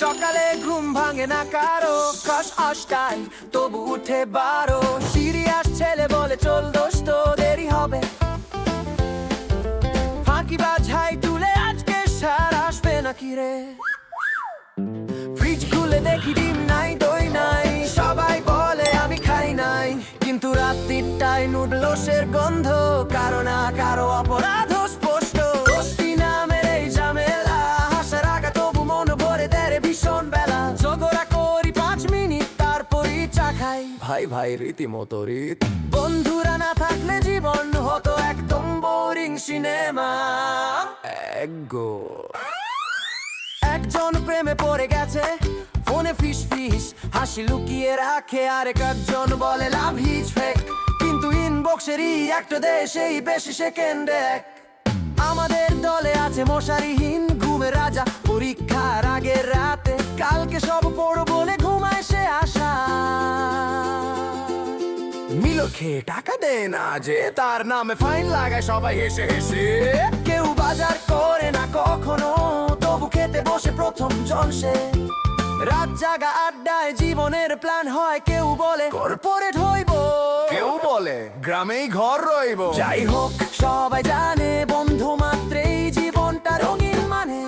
সকালে ঘুম ভাঙে না কারও, কস অষ্টাই, তবু উঠে বারো। সিরিয়াস ছেলে বলে, চল দোস্ত, দেরি হবে। ফাঁকি বাঝাই তুলে আজকে সার আসবে নাকি রে? কিন্তু রাত্রিটায় নুডলসের গন্ধ কারও না কারও অপরাধ স্পষ্ট মন মিনিট, তারপরই চা খাই। ভাই ভাই, রীতিমতো রীত। বন্ধুরা না থাকলে জীবন হতো একদম বোরিং সিনেমা একজন প্রেমে পড়ে গেছে, ফোনে ফিস ফিস হাসি লুকিয়ে রাখে আর একজন বলে, লাভ হিজ ফেক। কিন্তু ইনবক্সেরই একটা দেশেই বেশি সেকেন্ড এক আমাদের দলে আছে মশারিহীন ঘুমে রাজা, পরীক্ষার আগের রাতে কালকে সব পড়ো বলে ঘুমায় সে আশা। মিলো খেয়ে টাকা দেয় না যে, তার নামে ফাইন লাগায় সবাই হেসে হেসে। কেউ বাজার করে না কখনো, তবু খেতে বসে প্রথম জন সে। রাত জাগা আড্ডায় জীবনের প্ল্যান হয় কেউ বলে কর্পোরেট হইব। কেউ বলে গ্রামেই ঘর রইব। যাই হোক সবাই জানে বন্ধু মাত্রেই জীবনটা রঙিন মানে।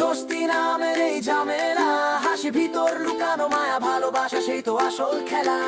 দোস্তি নামের এই ঝামেলা হাসি ভিতর লুকানো মায়া ভালোবাসা সেই তো আসল খেলা।